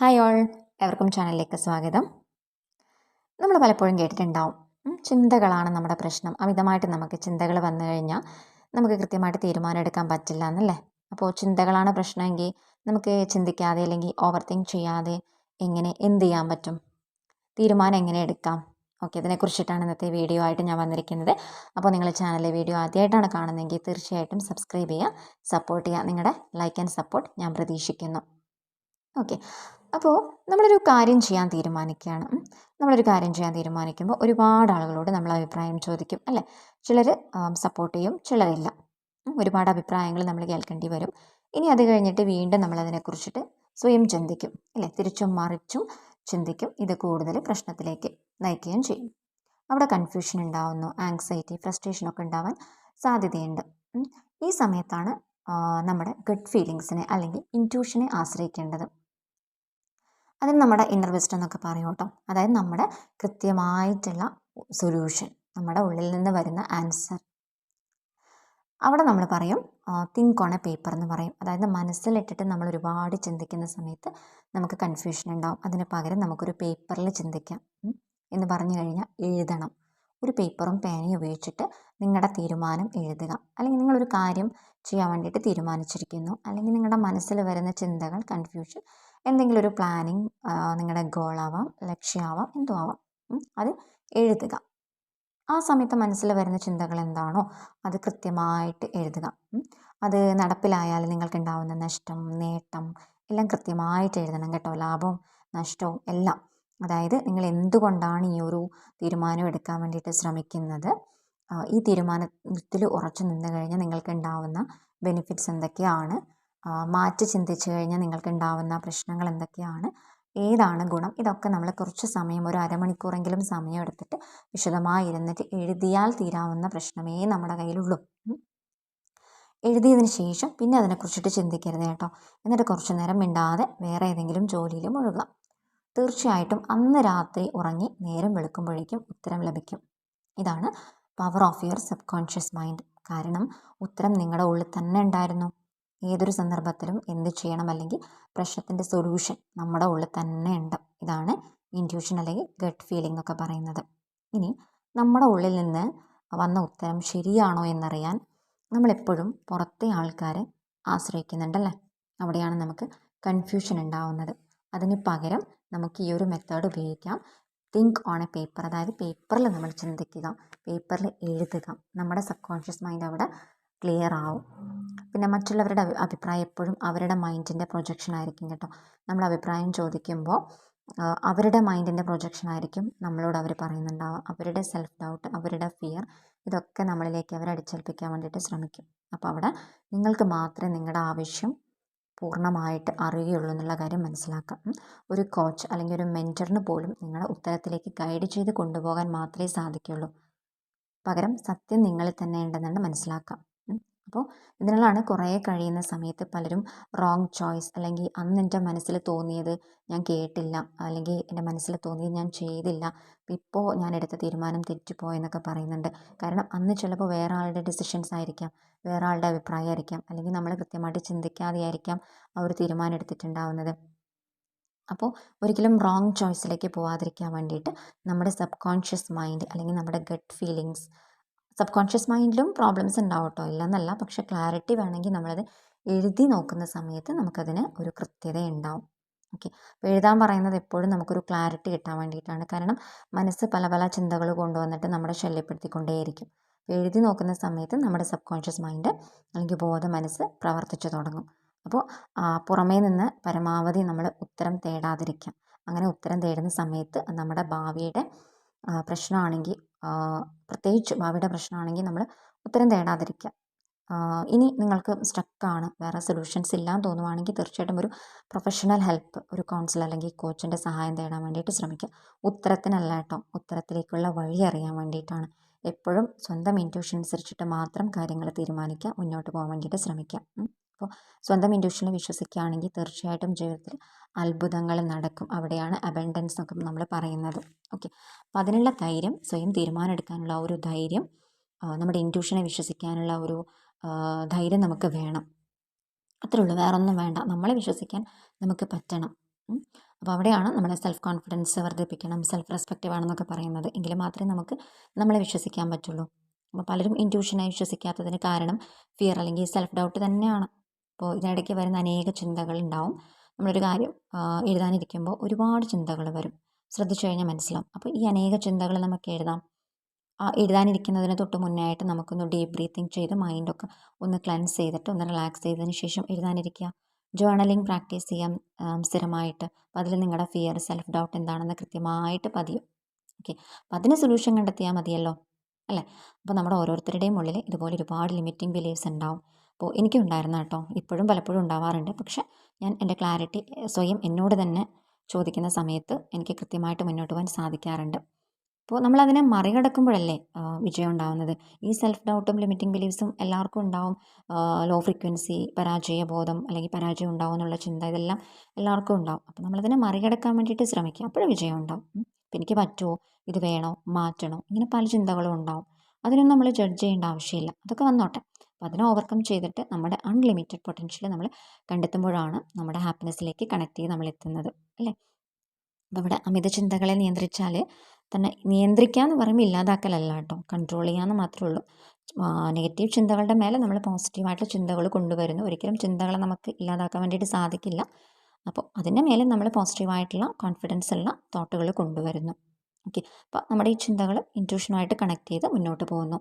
Hi all എവർക്കും ചാനലിലേക്ക് സ്വാഗതം. നമ്മൾ പലപ്പോഴും കേട്ടിട്ടുണ്ടാവും ചിന്തകളാണ് നമ്മുടെ പ്രശ്നം. അമിതമായിട്ട് നമുക്ക് ചിന്തകൾ വന്നു കഴിഞ്ഞാൽ നമുക്ക് കൃത്യമായിട്ട് തീരുമാനം എടുക്കാൻ പറ്റില്ല എന്നല്ലേ? അപ്പോൾ ചിന്തകളാണ് പ്രശ്നമെങ്കിൽ നമുക്ക് ചിന്തിക്കാതെ അല്ലെങ്കിൽ ഓവർ തിങ്ക് ചെയ്യാതെ എങ്ങനെ എന്ത് ചെയ്യാൻ പറ്റും? തീരുമാനം എങ്ങനെ എടുക്കാം? ഓക്കെ ഇതിനെക്കുറിച്ചിട്ടാണ് ഇന്നത്തെ വീഡിയോ ആയിട്ട് ഞാൻ വന്നിരിക്കുന്നത്. അപ്പോൾ നിങ്ങൾ ചാനലിലെ വീഡിയോ ആദ്യമായിട്ടാണ് കാണുന്നതെങ്കിൽ തീർച്ചയായിട്ടും സബ്സ്ക്രൈബ് ചെയ്യുക സപ്പോർട്ട് ചെയ്യുക. നിങ്ങളുടെ ലൈക്ക് ആൻഡ് സപ്പോർട്ട് ഞാൻ പ്രതീക്ഷിക്കുന്നു. ഓക്കെ അപ്പോൾ നമ്മളൊരു കാര്യം ചെയ്യാൻ തീരുമാനിക്കുകയാണ്. നമ്മളൊരു കാര്യം ചെയ്യാൻ തീരുമാനിക്കുമ്പോൾ ഒരുപാട് ആളുകളോട് നമ്മൾ അഭിപ്രായം ചോദിക്കും അല്ലേ? ചിലർ സപ്പോർട്ട് ചെയ്യും ചിലരില്ല. ഒരുപാട് അഭിപ്രായങ്ങൾ നമ്മൾ കേൾക്കേണ്ടി വരും. ഇനി അത് കഴിഞ്ഞിട്ട് വീണ്ടും നമ്മൾ അതിനെക്കുറിച്ചിട്ട് സ്വയം ചിന്തിക്കും അല്ലേ? തിരിച്ചും മറിച്ചും ചിന്തിക്കും ഇത് കൂടുതൽ പ്രശ്നത്തിലേക്ക് നയിക്കുകയും ചെയ്യും. അവിടെ കൺഫ്യൂഷൻ ഉണ്ടാവുന്നു ആങ്സൈറ്റി ഫ്രസ്ട്രേഷൻ ഒക്കെ ഉണ്ടാവാൻ സാധ്യതയുണ്ട്. ഈ സമയത്താണ് നമ്മുടെ ഗഡ് ഫീലിങ്സിനെ അല്ലെങ്കിൽ ഇന്റ്യൂഷനെ ആശ്രയിക്കേണ്ടത്. അതിന് നമ്മുടെ ഇന്നർ വിസ്റ്റം എന്നൊക്കെ പറയും കേട്ടോ. അതായത് നമ്മുടെ കൃത്യമായിട്ടുള്ള സൊല്യൂഷൻ നമ്മുടെ ഉള്ളിൽ നിന്ന് വരുന്ന ആൻസർ അവിടെ നമ്മൾ പറയും തിങ്ക് ഓൺ എ പേപ്പർ എന്ന് പറയും. അതായത് മനസ്സിലിട്ടിട്ട് നമ്മൾ ഒരുപാട് ചിന്തിക്കുന്ന സമയത്ത് നമുക്ക് കൺഫ്യൂഷൻ ഉണ്ടാവും. അതിന് പകരം നമുക്കൊരു പേപ്പറിൽ ചിന്തിക്കാം എന്ന് പറഞ്ഞു കഴിഞ്ഞാൽ എഴുതണം. ഒരു പേപ്പറും പേനയും ഉപയോഗിച്ചിട്ട് നിങ്ങളുടെ തീരുമാനം എഴുതുക. അല്ലെങ്കിൽ നിങ്ങളൊരു കാര്യം ചെയ്യാൻ വേണ്ടിയിട്ട് തീരുമാനിച്ചിരിക്കുന്നു. അല്ലെങ്കിൽ നിങ്ങളുടെ മനസ്സിൽ വരുന്ന ചിന്തകൾ കൺഫ്യൂഷൻ എന്തെങ്കിലും ഒരു പ്ലാനിങ് നിങ്ങളുടെ ഗോളാവാം ലക്ഷ്യമാവാം എന്തോ ആവാം. അത് എഴുതുക. ആ സമയത്ത് മനസ്സിൽ വരുന്ന ചിന്തകൾ എന്താണോ അത് കൃത്യമായിട്ട് എഴുതുക. അത് നടപ്പിലായാൽ നിങ്ങൾക്ക് ഉണ്ടാവുന്ന നഷ്ടം നേട്ടം എല്ലാം കൃത്യമായിട്ട് എഴുതണം കേട്ടോ. ലാഭവും നഷ്ടവും എല്ലാം. അതായത് നിങ്ങൾ എന്തുകൊണ്ടാണ് ഈ ഒരു തീരുമാനം എടുക്കാൻ വേണ്ടിയിട്ട് ശ്രമിക്കുന്നത്? ഈ തീരുമാനത്തിൽ ഉറച്ചു നിന്ന് കഴിഞ്ഞാൽ നിങ്ങൾക്ക് ഉണ്ടാവുന്ന ബെനിഫിറ്റ്സ് എന്തൊക്കെയാണ്? മാറ്റി ചിന്തിച്ചു കഴിഞ്ഞാൽ നിങ്ങൾക്ക് ഉണ്ടാവുന്ന പ്രശ്നങ്ങൾ എന്തൊക്കെയാണ്? ഏതാണ് ഗുണം? ഇതൊക്കെ നമ്മൾ കുറച്ച് സമയം ഒരു അരമണിക്കൂറെങ്കിലും സമയം എടുത്തിട്ട് വിശദമായി ഇരുന്നിട്ട് എഴുതിയാൽ തീരാവുന്ന പ്രശ്നമേ നമ്മുടെ കയ്യിലുള്ളൂ. എഴുതിയതിന് ശേഷം പിന്നെ അതിനെക്കുറിച്ചിട്ട് ചിന്തിക്കരുത് കേട്ടോ. എന്നിട്ട് കുറച്ച് നേരം മിണ്ടാതെ വേറെ ഏതെങ്കിലും ജോലിയിൽ മുഴുകുക തീർച്ചയായിട്ടും അന്ന് രാത്രി ഉറങ്ങി നേരം വെളുക്കുമ്പോഴേക്കും ഉത്തരം ലഭിക്കും. ഇതാണ് power of your subconscious mind കാരണം ഉത്തരം നിങ്ങളുടെ ഉള്ളിൽ തന്നെ ഉണ്ടായിരുന്നു. ഏതൊരു സന്ദർഭത്തിലും എന്ത് ചെയ്യണം അല്ലെങ്കിൽ പ്രശ്നത്തിന്റെ സൊല്യൂഷൻ നമ്മുടെ ഉള്ളിൽ തന്നെ ഉണ്ട്. ഇതാണ് ഇന്റ്യൂഷൻ അല്ലെങ്കിൽ ഗട്ട് ഫീലിംഗ് എന്നൊക്കെ പറയുന്നത്. ഇനി നമ്മുടെ ഉള്ളിൽ നിന്ന് വന്ന ഉത്തരം ശരിയാണോ എന്നറിയാൻ നമ്മളെപ്പോഴും പുറത്തെ ആൾക്കാരെ ആശ്രയിക്കുന്നുണ്ടല്ലേ അവിടെയാണ് നമുക്ക് കൺഫ്യൂഷൻ ഉണ്ടാവുന്നത്. അതിന് പകരം നമുക്ക് ഈ ഒരു മെത്തേഡ് ഉപയോഗിക്കാം. തിങ്ക് ഓൺ എ പേപ്പർ അതായത് പേപ്പറിൽ നമ്മൾ ചിന്തിക്കുക. പേപ്പറിൽ എഴുതുക. നമ്മുടെ സബ് കോൺഷ്യസ് മൈൻഡ് അവിടെ ക്ലിയർ ആവും പിന്നെ മറ്റുള്ളവരുടെ അഭി- അഭിപ്രായം എപ്പോഴും അവരുടെ മൈൻഡിന്റെ പ്രൊജക്ഷൻ ആയിരിക്കും കേട്ടോ. നമ്മൾ അഭിപ്രായം ചോദിക്കുമ്പോൾ അവരുടെ മൈൻഡിന്റെ പ്രൊജക്ഷൻ ആയിരിക്കും നമ്മളോട് അവർ പറയുന്നുണ്ടാവുക. അവരുടെ സെൽഫ് ഡൗട്ട് അവരുടെ ഫിയർ ഇതൊക്കെ നമ്മളിലേക്ക് അവർ അടിച്ചേൽപ്പിക്കാൻ വേണ്ടിയിട്ട് ശ്രമിക്കും. അപ്പോൾ അവിടെ നിങ്ങൾക്ക് മാത്രമേ നിങ്ങളുടെ ആവശ്യം പൂർണമായിട്ട് അറിയുകയുള്ളൂ എന്നുള്ള കാര്യം മനസ്സിലാക്കാം. ഒരു കോച്ച് അല്ലെങ്കിൽ ഒരു മെന്ററിന് പോലും നിങ്ങളെ ഉത്തരത്തിലേക്ക് ഗൈഡ് ചെയ്ത് കൊണ്ടുപോകാൻ മാത്രമേ സാധിക്കുള്ളൂ. പകരം സത്യം നിങ്ങളിൽ തന്നെ ഉണ്ടെന്നാണ് മനസ്സിലാക്കാം. അപ്പോൾ ഇതിനാലാണ് കുറേ കഴിയുന്ന സമയത്ത് പലരും റോങ് ചോയ്സ് അല്ലെങ്കിൽ അന്ന് എന്റെ മനസ്സിൽ തോന്നിയത് ഞാൻ കേട്ടില്ല അല്ലെങ്കിൽ എന്റെ മനസ്സിൽ തോന്നിയത് ഞാൻ ചെയ്തില്ല ഇപ്പോൾ ഞാൻ എടുത്ത തീരുമാനം തെറ്റിപ്പോയെന്നൊക്കെ പറയുന്നുണ്ട്. കാരണം അന്ന് ചിലപ്പോൾ വേറെ ആളുടെ ഡിസിഷൻസ് ആയിരിക്കാം വേറെ ആളുടെ അഭിപ്രായമായിരിക്കാം അല്ലെങ്കിൽ നമ്മൾ കൃത്യമായിട്ട് ചിന്തിക്കാതെ ആയിരിക്കാം ആ ഒരു തീരുമാനം എടുത്തിട്ടുണ്ടാവുന്നത്. അപ്പോൾ ഒരിക്കലും റോങ് ചോയ്സിലേക്ക് പോവാതിരിക്കാൻ വേണ്ടിയിട്ട് നമ്മുടെ സബ് കോൺഷ്യസ് മൈൻഡ് അല്ലെങ്കിൽ നമ്മുടെ ഗട്ട് ഫീലിങ്സ് സബ് കോൺഷ്യസ് മൈൻഡിലും പ്രോബ്ലംസ് ഉണ്ടാവും കേട്ടോ ഇല്ലെന്നല്ല. പക്ഷെ ക്ലാരിറ്റി വേണമെങ്കിൽ നമ്മളത് എഴുതി നോക്കുന്ന സമയത്ത് നമുക്കതിന് ഒരു കൃത്യത ഉണ്ടാവും. ഓക്കെ. അപ്പോൾ എഴുതാൻ പറയുന്നത് എപ്പോഴും നമുക്കൊരു ക്ലാരിറ്റി കിട്ടാൻ വേണ്ടിയിട്ടാണ്. കാരണം മനസ്സ് പല പല ചിന്തകൾ കൊണ്ടുവന്നിട്ട് നമ്മളെ ശല്യപ്പെടുത്തിക്കൊണ്ടേയിരിക്കും. എഴുതി നോക്കുന്ന സമയത്ത് നമ്മുടെ സബ് കോൺഷ്യസ് മൈൻഡ് അല്ലെങ്കിൽ ബോധ മനസ്സ് പ്രവർത്തിച്ചു തുടങ്ങും. അപ്പോൾ പുറമേ നിന്ന് പരമാവധി നമ്മൾ ഉത്തരം തേടാതിരിക്കാം. അങ്ങനെ ഉത്തരം തേടുന്ന സമയത്ത് നമ്മുടെ ഭാവിയുടെ പ്രശ്നമാണെങ്കിൽ പ്രത്യേകിച്ച് അവിടെ പ്രശ്നമാണെങ്കിൽ നമ്മൾ ഉത്തരം തേടാതിരിക്കുക. ഇനി നിങ്ങൾക്ക് സ്റ്റക്കാണ് വേറെ സൊല്യൂഷൻസ് ഇല്ലാന്ന് തോന്നുവാണെങ്കിൽ തീർച്ചയായിട്ടും ഒരു പ്രൊഫഷണൽ ഹെൽപ്പ് ഒരു കൗൺസിലർ അല്ലെങ്കിൽ കോച്ചിന്റെ സഹായം തേടാൻ വേണ്ടിയിട്ട് ശ്രമിക്കുക. ഉത്തരത്തിനല്ല കേട്ടോ ഉത്തരത്തിലേക്കുള്ള വഴി അറിയാൻ വേണ്ടിയിട്ടാണ്. എപ്പോഴും സ്വന്തം ഇന്റ്യൂഷൻ അനുസരിച്ചിട്ട് മാത്രം കാര്യങ്ങൾ തീരുമാനിക്കുക മുന്നോട്ട് പോകാൻ വേണ്ടിയിട്ട് ശ്രമിക്കുക. അപ്പോൾ സ്വന്തം ഇൻഡ്യൂഷനിൽ വിശ്വസിക്കുകയാണെങ്കിൽ തീർച്ചയായിട്ടും ജീവിതത്തിൽ അത്ഭുതങ്ങൾ നടക്കും. അവിടെയാണ് അബൻഡൻസ് എന്നൊക്കെ നമ്മൾ പറയുന്നത്. ഓക്കെ അപ്പോൾ അതിനുള്ള ധൈര്യം സ്വയം തീരുമാനമെടുക്കാനുള്ള ഒരു ധൈര്യം നമ്മുടെ ഇൻഡ്യൂഷനെ വിശ്വസിക്കാനുള്ള ഒരു ധൈര്യം നമുക്ക് വേണം. അത്രേ ഉള്ളൂ. വേറൊന്നും വേണ്ട. നമ്മളെ വിശ്വസിക്കാൻ നമുക്ക് പറ്റണം. അപ്പോൾ അവിടെയാണ് നമ്മുടെ സെൽഫ് കോൺഫിഡൻസ് വർദ്ധിപ്പിക്കണം സെൽഫ് റെസ്പെക്റ്റീവ് ആണെന്നൊക്കെ പറയുന്നത്. എങ്കിൽ മാത്രമേ നമുക്ക് നമ്മളെ വിശ്വസിക്കാൻ പറ്റുള്ളൂ. അപ്പോൾ പലരും ഇൻഡ്യൂഷനായി വിശ്വസിക്കാത്തതിന് കാരണം ഫിയർ അല്ലെങ്കിൽ സെൽഫ് ഡൗട്ട് തന്നെയാണ്. അപ്പോൾ ഇതിനിടയ്ക്ക് വരുന്ന അനേക ചിന്തകൾ ഉണ്ടാവും നമ്മളൊരു കാര്യം എഴുതാനിരിക്കുമ്പോൾ ഒരുപാട് ചിന്തകൾ വരും. ശ്രദ്ധിച്ചു കഴിഞ്ഞാൽ മനസ്സിലാവും. അപ്പോൾ ഈ അനേക ചിന്തകൾ നമുക്ക് എഴുതാം. എഴുതാനിരിക്കുന്നതിന് തൊട്ട് മുന്നേ ആയിട്ട് നമുക്കൊന്ന് ഡീപ്പ് ബ്രീത്തിങ് ചെയ്ത് മൈൻഡൊക്കെ ഒന്ന് ക്ലൻസ് ചെയ്തിട്ട് ഒന്ന് റിലാക്സ് ചെയ്തതിന് ശേഷം എഴുതാനിരിക്കുക. ജേർണലിംഗ് പ്രാക്ടീസ് ചെയ്യാം സ്ഥിരമായിട്ട്. അപ്പോൾ അതിൽ നിങ്ങളുടെ ഫിയർ സെൽഫ് ഡൗട്ട് എന്താണെന്ന് കൃത്യമായിട്ട് പതിയും. ഓക്കെ. അപ്പോൾ അതിന് സൊല്യൂഷൻ കണ്ടെത്തിയാൽ മതിയല്ലോ? അല്ലേ? അപ്പോൾ നമ്മുടെ ഓരോരുത്തരുടെയും ഉള്ളിൽ ഇതുപോലെ ഒരുപാട് ലിമിറ്റിംഗ് ബിലീവ്സ് ഉണ്ടാവും. അപ്പോൾ എനിക്കുണ്ടായിരുന്ന കേട്ടോ. ഇപ്പോഴും പലപ്പോഴും ഉണ്ടാവാറുണ്ട്. പക്ഷെ ഞാൻ എന്റെ ക്ലാരിറ്റി സ്വയം എന്നോട് തന്നെ ചോദിക്കുന്ന സമയത്ത് എനിക്ക് കൃത്യമായിട്ട് മുന്നോട്ട് പോകാൻ സാധിക്കാറുണ്ട്. അപ്പോൾ നമ്മളതിനെ മറികടക്കുമ്പോഴല്ലേ വിജയം ഉണ്ടാവുന്നത്? ഈ സെൽഫ് ഡൗട്ടും ലിമിറ്റിംഗ് ബിലീവ്സും എല്ലാവർക്കും ഉണ്ടാവും. ലോ ഫ്രീക്വൻസി പരാജയബോധം അല്ലെങ്കിൽ പരാജയം ഉണ്ടാവും എന്നുള്ള ചിന്ത ഇതെല്ലാം എല്ലാവർക്കും ഉണ്ടാവും. അപ്പോൾ നമ്മളതിനെ മറികടക്കാൻ വേണ്ടിയിട്ട് ശ്രമിക്കുക. അപ്പോഴും വിജയം ഉണ്ടാവും. അപ്പം എനിക്ക് പറ്റുമോ? ഇത് വേണോ? മാറ്റണോ? ഇങ്ങനെ പല ചിന്തകളും ഉണ്ടാവും. അതിനൊന്നും നമ്മൾ ജഡ്ജ് ചെയ്യേണ്ട ആവശ്യമില്ല. അതൊക്കെ വന്നോട്ടെ. അപ്പോൾ അതിനെ ഓവർകം ചെയ്തിട്ട് നമ്മുടെ അൺലിമിറ്റഡ് പൊട്ടൻഷ്യൽ നമ്മൾ കണ്ടെത്തുമ്പോഴാണ് നമ്മുടെ ഹാപ്പിനെസ്സിലേക്ക് കണക്ട് ചെയ്ത് നമ്മൾ എത്തുന്നത് അല്ലേ? അപ്പോൾ ഇവിടെ അമിത ചിന്തകളെ നിയന്ത്രിച്ചാൽ തന്നെ നിയന്ത്രിക്കുക എന്ന് പറയുമ്പോൾ ഇല്ലാതാക്കലല്ല കേട്ടോ കൺട്രോൾ ചെയ്യാമെന്ന് മാത്രമേ ഉള്ളൂ നെഗറ്റീവ് ചിന്തകളുടെ മേലെ നമ്മൾ പോസിറ്റീവായിട്ടുള്ള ചിന്തകൾ കൊണ്ടുവരുന്നു. ഒരിക്കലും ചിന്തകളെ നമുക്ക് ഇല്ലാതാക്കാൻ വേണ്ടിയിട്ട് സാധിക്കില്ല. അപ്പോൾ അതിന്റെ മേലെ നമ്മൾ പോസിറ്റീവായിട്ടുള്ള കോൺഫിഡൻസ് ഉള്ള തോട്ടുകൾ കൊണ്ടുവരുന്നു. ഓക്കെ. അപ്പോൾ നമ്മുടെ ഈ ചിന്തകൾ ഇന്റ്യൂഷനുമായിട്ട് കണക്ട് ചെയ്ത് മുന്നോട്ട് പോകുന്നു.